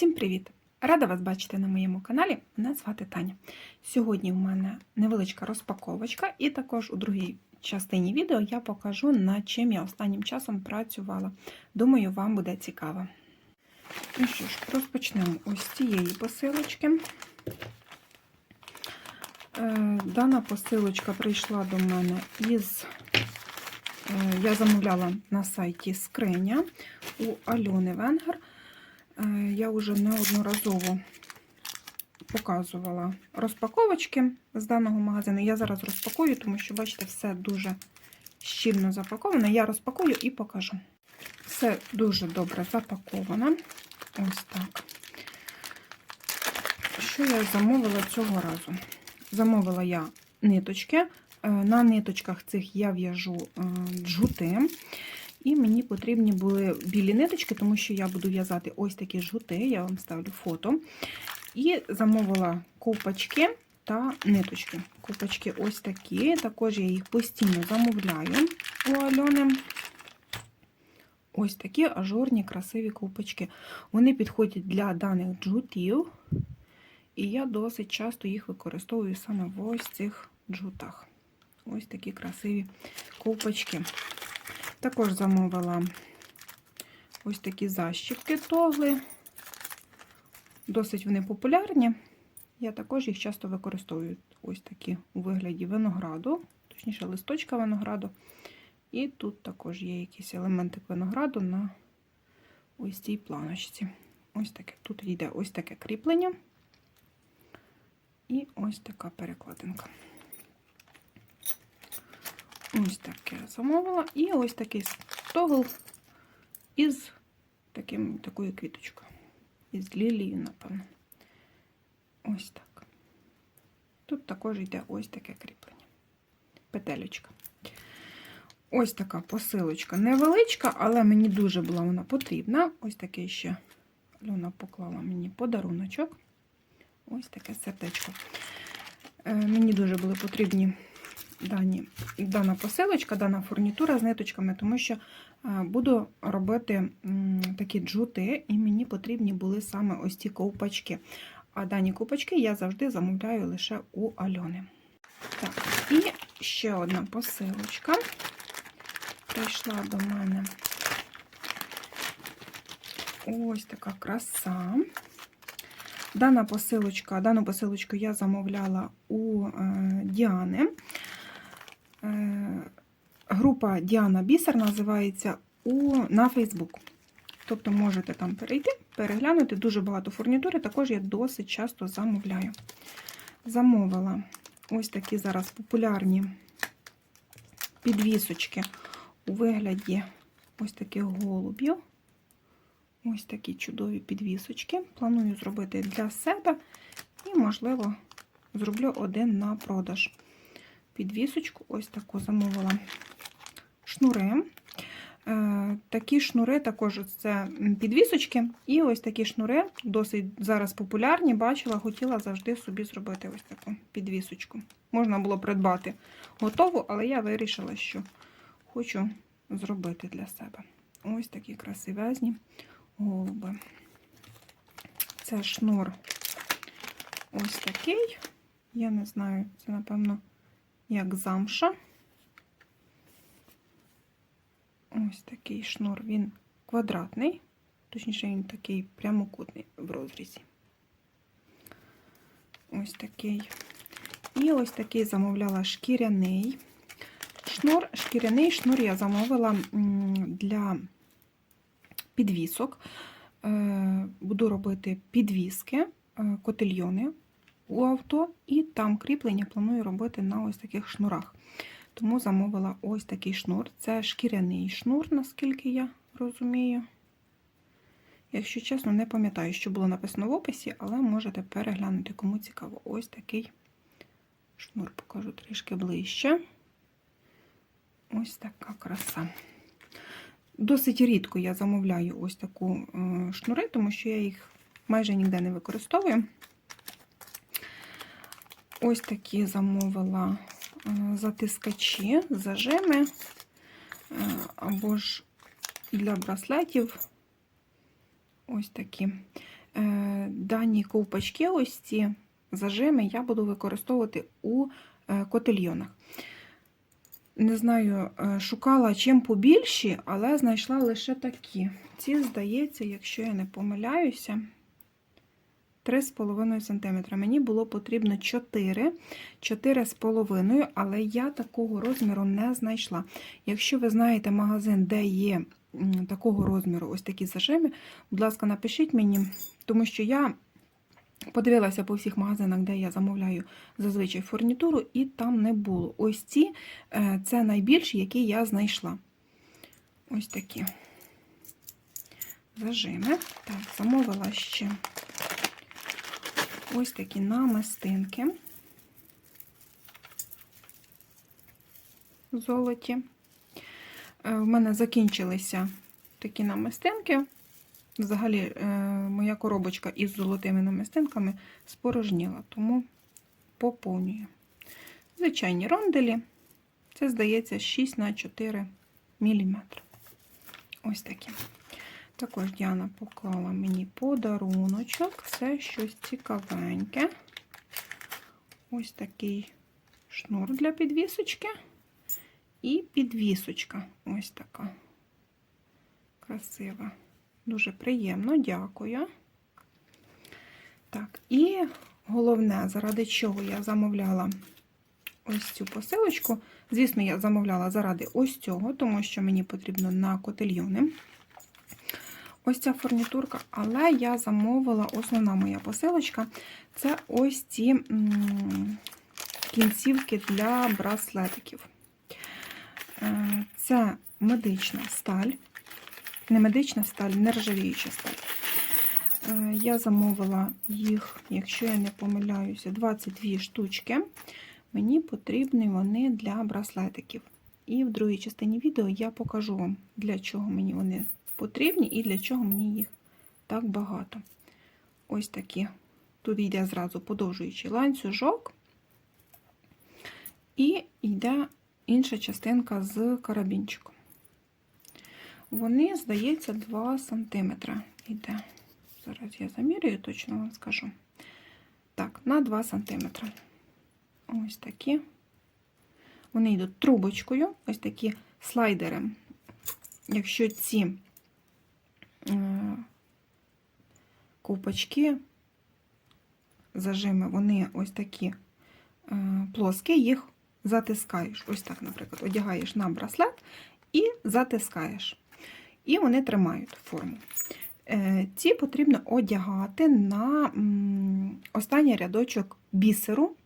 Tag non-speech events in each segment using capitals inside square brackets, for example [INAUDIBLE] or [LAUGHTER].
Всім привіт! Рада вас бачити на моєму каналі. Мене звати Таня. Сьогодні в мене невеличка розпаковочка, і також у другій частині відео я покажу, над чим я останнім часом працювала. Думаю, вам буде цікаво. Ну що ж, розпочнемо ось з цієї посилочки. Е, Дана посилочка прийшла до мене із. е, Я замовляла на сайті Скриня у Альони Венгер. Я вже неодноразово показувала розпаковочки з даного магазину. Я зараз розпакую, тому що, бачите, все дуже щільно запаковане. Я розпакую і покажу. Все дуже добре запаковано. Ось так. Що я замовила цього разу? Замовила я ниточки. Е, На ниточках цих я в'яжу е, джути. І мені потрібні були білі ниточки, тому що я буду в'язати ось такі жгути, я вам ставлю фото. І замовила ковпачки та ниточки. Ковпачки ось такі. Також я їх постійно замовляю у Альони. Ось такі ажурні, красиві ковпачки. Вони підходять для даних джутів. І я досить часто їх використовую саме в ось цих джутах. Ось такі красиві ковпачки. Також замовила ось такі защіпки тогли. Досить вони популярні. Я також їх часто використовую ось такі у вигляді винограду, точніше, листочка винограду. І тут також є якісь елементи винограду на ось цій планочці. Ось таке. Тут йде ось таке кріплення. І ось така перекладинка. Ось таке замовила. І ось такий тогл із таким, такою квіточкою. Із лілією, напевно. Ось так. Тут також йде ось таке кріплення. Петелечка. Ось така посилочка невеличка, але мені дуже була вона потрібна. Ось такий ще Льона поклала мені подаруночок. Ось таке сердечко. Е, Мені дуже були потрібні дані, дана посилочка, дана фурнітура з ниточками, тому що е, буду робити такі джути, і мені потрібні були саме ось ці ковпачки. А дані ковпачки я завжди замовляю лише у Альони. Так, і ще одна посилочка прийшла до мене. Ось така краса. Дана посилочка, дану посилочку я замовляла у е, Діани. Е, група Діана Бісер називається у, на Фейсбук. Тобто можете там перейти, переглянути дуже багато фурнітури, також я досить часто замовляю. Замовила ось такі зараз популярні підвісочки у вигляді ось таких голубів. Ось такі чудові підвісочки. Планую зробити для себе і, можливо, зроблю один на продаж. Підвісочку, ось таку замовила шнури. Е, Такі шнури також це підвісочки. І ось такі шнури, досить зараз популярні. Бачила, хотіла завжди собі зробити ось таку підвісочку. Можна було придбати готову, але я вирішила, що хочу зробити для себе. Ось такі красивезні голуби. Це шнур ось такий. Я не знаю, це, напевно, як замша. Ось такий шнур, він квадратний, точніше, він такий прямокутний в розрізі. Ось такий. І ось такий замовляла шкіряний шнур. Шкіряний шнур я замовила для підвісок. Е, Буду робити підвіски, е, котельйони у авто, і там кріплення планую робити на ось таких шнурах. Тому замовила ось такий шнур. Це шкіряний шнур, наскільки я розумію. Якщо чесно, не пам'ятаю, що було написано в описі, але можете переглянути, кому цікаво. Ось такий шнур покажу трішки ближче. Ось така краса. Досить рідко я замовляю ось таку е, шнури, тому що я їх майже ніде не використовую. Ось такі замовила е, затискачі, зажими, е, або ж для браслетів. Ось такі. е, дані ковпачки, ось ці зажими, я буду використовувати у котельйонах. Не знаю, шукала чим побільші, але знайшла лише такі. Ці, здається, якщо я не помиляюся, 3,5 см. Мені було потрібно 4, 4,5, але я такого розміру не знайшла. Якщо ви знаєте магазин, де є такого розміру ось такі зажими, будь ласка, напишіть мені, тому що я подивилася по всіх магазинах, де я замовляю зазвичай фурнітуру, і там не було. Ось ці е, це найбільші, які я знайшла. Ось такі зажими. Так, замовила ще ось такі намистинки золоті. Е, В мене закінчилися такі намистинки. Взагалі, е, моя коробочка із золотими намистинками спорожніла, тому поповнюю. Звичайні ронделі. Це, здається, 6 на 4 мм. Ось такі. Також Діана поклала мені подаруночок. Це щось цікавеньке. Ось такий шнур для підвісочки. І підвісочка. Ось така. Красива. Дуже приємно, дякую. Так, і головне, заради чого я замовляла ось цю посилочку. Звісно, я замовляла заради ось цього, тому що мені потрібно на котельйони. Ось ця фурнітурка, але я замовила основна моя посилочка це ось ці кінцівки для браслетиків. Е, Це медична сталь, не медична сталь, нержавіюча сталь. Е, Я замовила їх, якщо я не помиляюся, 22 штучки. Мені потрібні вони для браслетиків. І в другій частині відео я покажу вам, для чого мені вони потрібні і для чого мені їх так багато. Ось такі. Тут йде зразу подовжуючий ланцюжок, і йде інша частинка з карабінчиком. Вони, здається, 2 см йде. Зараз я замірюю, точно вам скажу. Так, на 2 см. Ось такі. Вони йдуть трубочкою, ось такі слайдери. Якщо ці е, ковпачки, зажими, вони ось такі е, плоскі, їх затискаєш. Ось так, наприклад, одягаєш на браслет і затискаєш. І вони тримають форму. Е, Ці потрібно одягати на останній рядочок бісеру.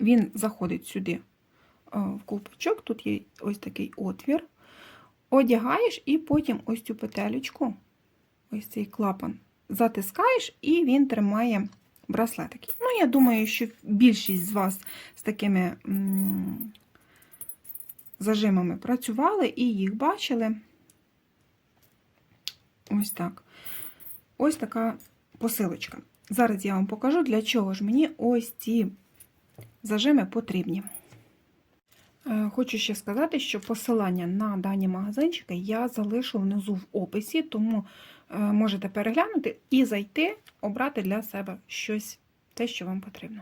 Він заходить сюди в ковпачок, тут є ось такий отвір. Одягаєш і потім ось цю петелечку, ось цей клапан, затискаєш, і він тримає браслетики. Ну, я думаю, що більшість з вас з такими зажимами працювали і їх бачили. Ось так. Ось така посилочка. Зараз я вам покажу, для чого ж мені ось ці зажими потрібні. Е, Хочу ще сказати, що посилання на дані магазинчики я залишу внизу в описі, тому е, можете переглянути і зайти, обрати для себе щось, те, що вам потрібно.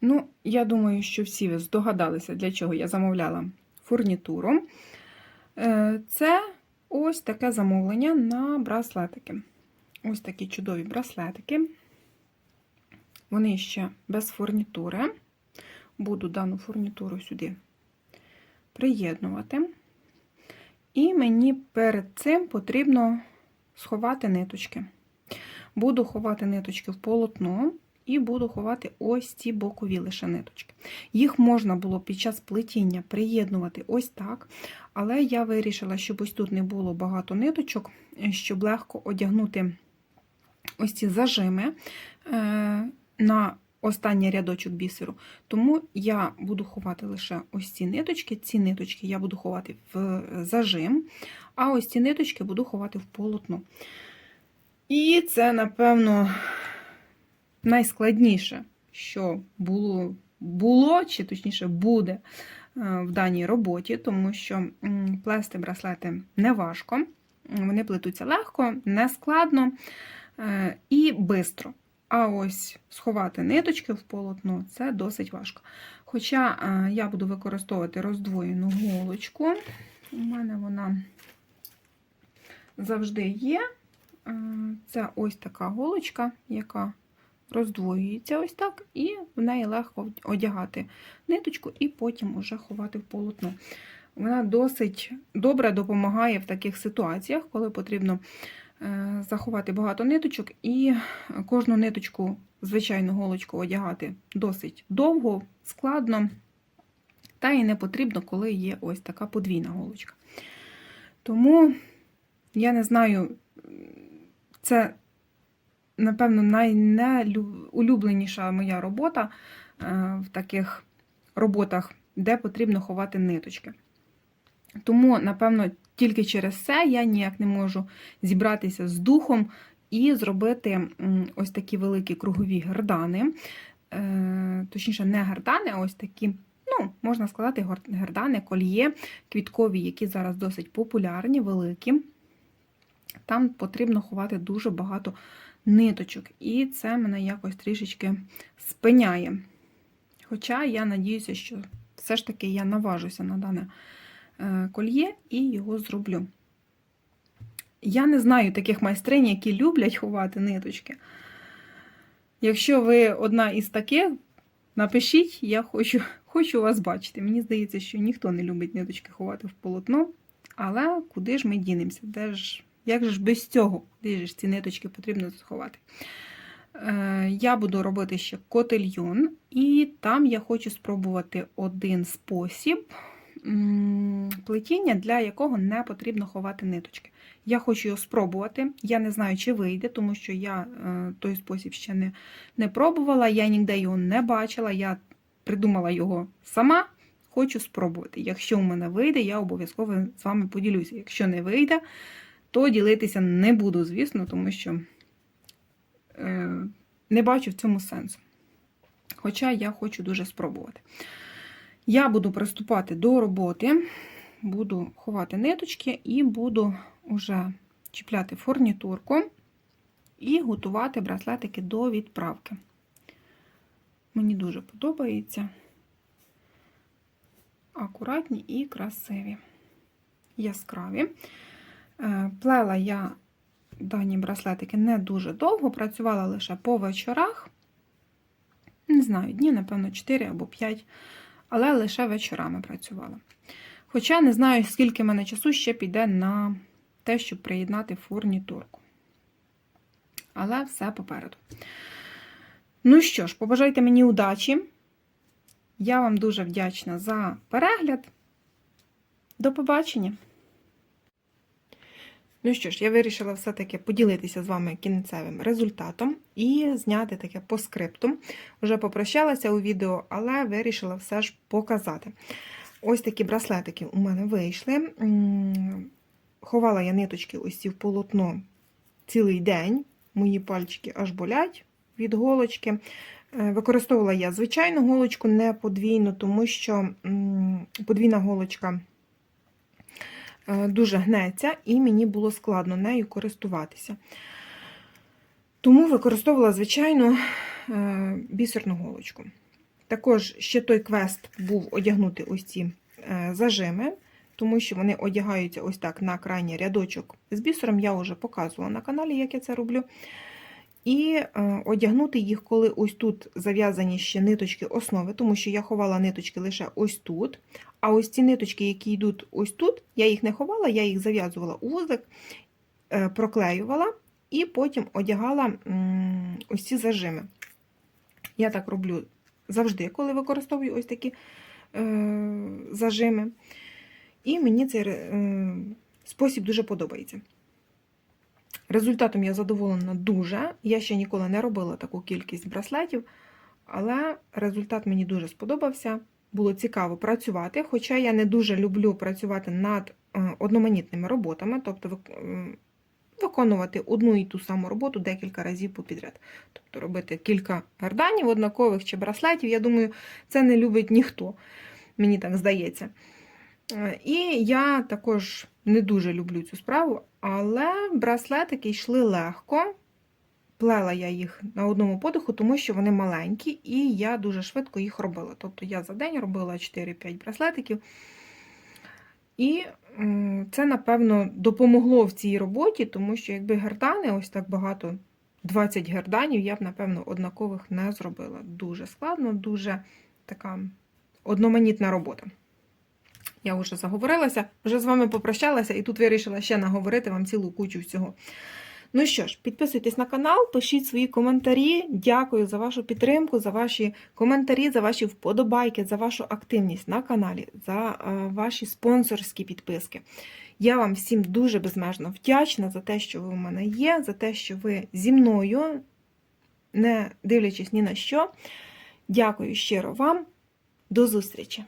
Ну, я думаю, що всі ви здогадалися, для чого я замовляла фурнітуру. Е, Це ось таке замовлення на браслетики. Ось такі чудові браслетики. Вони ще без фурнітури. Буду дану фурнітуру сюди приєднувати. І мені перед цим потрібно сховати ниточки. Буду ховати ниточки в полотно і буду ховати ось ці бокові лише ниточки. Їх можна було під час плетіння приєднувати ось так, але я вирішила, щоб ось тут не було багато ниточок, щоб легко одягнути ось ці зажими е, на останній рядочок бісеру. Тому я буду ховати лише ось ці ниточки. Ці ниточки я буду ховати в зажим, а ось ці ниточки буду ховати в полотно. І це, напевно, найскладніше, що було, було чи точніше буде е, в даній роботі, тому що плести браслети не важко, вони плетуться легко, не складно. е, і бистро. А ось сховати ниточки в полотно це досить важко. Хоча е, я буду використовувати роздвоєну голочку. У мене вона завжди є. Е, Це ось така голочка, яка роздвоюється ось так, і в неї легко одягати ниточку і потім уже ховати в полотно. Вона досить добре допомагає в таких ситуаціях, коли потрібно заховати багато ниточок, і кожну ниточку, звичайну голочку одягати досить довго, складно, та і не потрібно, коли є ось така подвійна голочка. Тому я не знаю, це, напевно, найнеулюбленіша моя робота е, в таких роботах, де потрібно ховати ниточки. Тому, напевно, тільки через це я ніяк не можу зібратися з духом і зробити ось такі великі кругові гердани. Е, Точніше, не гердани, а ось такі, ну, можна сказати, гердани, кольє, квіткові, які зараз досить популярні, великі. Там потрібно ховати дуже багато ниточок, і це мене якось трішечки спиняє. Хоча я надіюся, що все ж таки я наважуся на дане кольє і його зроблю. Я не знаю таких майстринь, які люблять ховати ниточки. Якщо ви одна із таких, напишіть, я хочу, [LAUGHS] хочу вас бачити. Мені здається, що ніхто не любить ниточки ховати в полотно. Але куди ж ми дінемося? Де ж, як же ж без цього? Де ж ці ниточки потрібно сховати? Е, Я буду робити ще котельйон, і там я хочу спробувати один спосіб плетіння, для якого не потрібно ховати ниточки. Я хочу його спробувати. Я не знаю, чи вийде, тому що я е, той спосіб ще не, не пробувала, я ніде його не бачила, я придумала його сама. Хочу спробувати. Якщо в мене вийде, я обов'язково з вами поділюся. Якщо не вийде, то ділитися не буду, звісно, тому що е, не бачу в цьому сенсу. Хоча я хочу дуже спробувати. Я буду приступати до роботи, буду ховати ниточки і буду вже чіпляти фурнітурку і готувати браслетики до відправки. Мені дуже подобається. Акуратні і красиві, яскраві. Е, Плела я дані браслетики не дуже довго, працювала лише по вечорах. Не знаю, дні, напевно, 4 або 5, але лише вечорами працювала. Хоча не знаю, скільки мене часу ще піде на те, щоб приєднати фурнітурку. Але все попереду. Ну що ж, побажайте мені удачі. Я вам дуже вдячна за перегляд. До побачення! Ну що ж, я вирішила все-таки поділитися з вами кінцевим результатом і зняти таке по скрипту. Вже попрощалася у відео, але вирішила все ж показати. Ось такі браслетики у мене вийшли. Ховала я ниточки ось ці в полотно цілий день. Мої пальчики аж болять від голочки. Використовувала я звичайну голочку, не подвійну, тому що подвійна голочка дуже гнеться, і мені було складно нею користуватися. Тому використовувала звичайно, бісерну голочку. Також ще той квест був одягнути ось ці зажими, тому що вони одягаються ось так на крайній рядочок з бісером. Я вже показувала на каналі, як я це роблю. І одягнути їх, коли ось тут зав'язані ще ниточки основи, тому що я ховала ниточки лише ось тут. А ось ці ниточки, які йдуть ось тут, я їх не ховала, я їх зав'язувала у вузик, е, проклеювала і потім одягала ось ці зажими. Я так роблю завжди, коли використовую ось такі е, зажими. І мені цей е, спосіб дуже подобається. Результатом я задоволена дуже. Я ще ніколи не робила таку кількість браслетів, але результат мені дуже сподобався. Було цікаво працювати, хоча я не дуже люблю працювати над одноманітними роботами, тобто виконувати одну і ту саму роботу декілька разів попідряд. Тобто робити кілька гарданів однакових чи браслетів. Я думаю, це не любить ніхто, мені так здається. І я також не дуже люблю цю справу, але браслетики йшли легко. плела я їх на одному подиху, тому що вони маленькі, і я дуже швидко їх робила. Тобто я за день робила 4-5 браслетиків. І це, напевно, допомогло в цій роботі, тому що якби гердани, ось так багато, 20 герданів, я б, напевно, однакових не зробила. Дуже складно, дуже така одноманітна робота. Я вже заговорилася, вже з вами попрощалася і тут вирішила ще наговорити вам цілу кучу всього. Ну що ж, підписуйтесь на канал, пишіть свої коментарі. Дякую за вашу підтримку, за ваші коментарі, за ваші вподобайки, за вашу активність на каналі, за е, ваші спонсорські підписки. Я вам всім дуже безмежно вдячна за те, що ви у мене є, за те, що ви зі мною, не дивлячись ні на що. Дякую щиро вам. До зустрічі!